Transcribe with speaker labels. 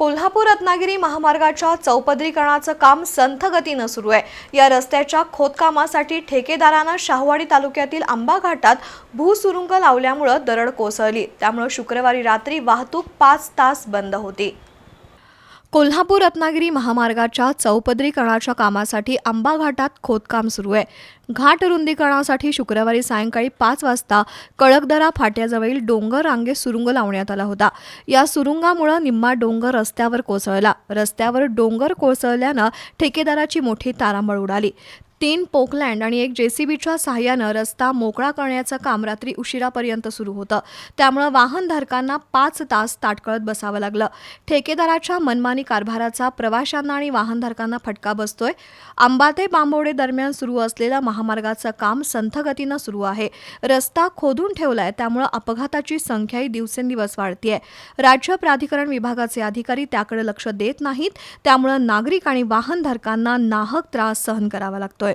Speaker 1: कोल्हापूर रत्नागिरी महामार्गाच्या चौपदरीकरणाचं काम संथ गतीनं सुरू आहे. या रस्त्याच्या खोदकामासाठी ठेकेदारानं शाहवाडी तालुक्यातील आंबा घाटात भूसुरुंग लावल्यामुळं दरड कोसळली. त्यामुळं शुक्रवारी रात्री वाहतूक पाच तास बंद होती. कोल्हापूर रत्नागिरी महामार्गाच्या चौपदरीकरणाच्या कामासाठी आंबा घाटात खोदकाम सुरू आहे. घाट रुंदीकरणासाठी शुक्रवारी सायंकाळी पाच वाजता कळकदरा फाट्याजवळील डोंगर रांगेत सुरुंग लावण्यात आला होता. या सुरुंगामुळं निम्मा डोंगर रस्त्यावर कोसळला. रस्त्यावर डोंगर कोसळल्यानं ठेकेदाराची मोठी तारांबळ उडाली. तीन पोकलँड आणि एक जेसीबीच्या सहाय्यानं रस्ता मोकळा करण्याचं काम रात्री उशिरापर्यंत सुरू होतं. त्यामुळं वाहनधारकांना पाच तास ताटकळत बसावं लागलं. ठेकेदाराच्या मनमानी कारभाराचा प्रवाशांना आणि वाहनधारकांना फटका बसतोय. आंबाते बांबोडे दरम्यान सुरू असलेलं महामार्गाचं काम संथगतीनं सुरू आहे. रस्ता खोदून ठेवलाय त्यामुळं अपघाताची संख्याही दिवसेंदिवस वाढतीय. राज्य प्राधिकरण विभागाचे अधिकारी त्याकडे लक्ष देत नाहीत. त्यामुळं नागरिक आणि वाहनधारकांना नाहक त्रास सहन करावा लागतोय.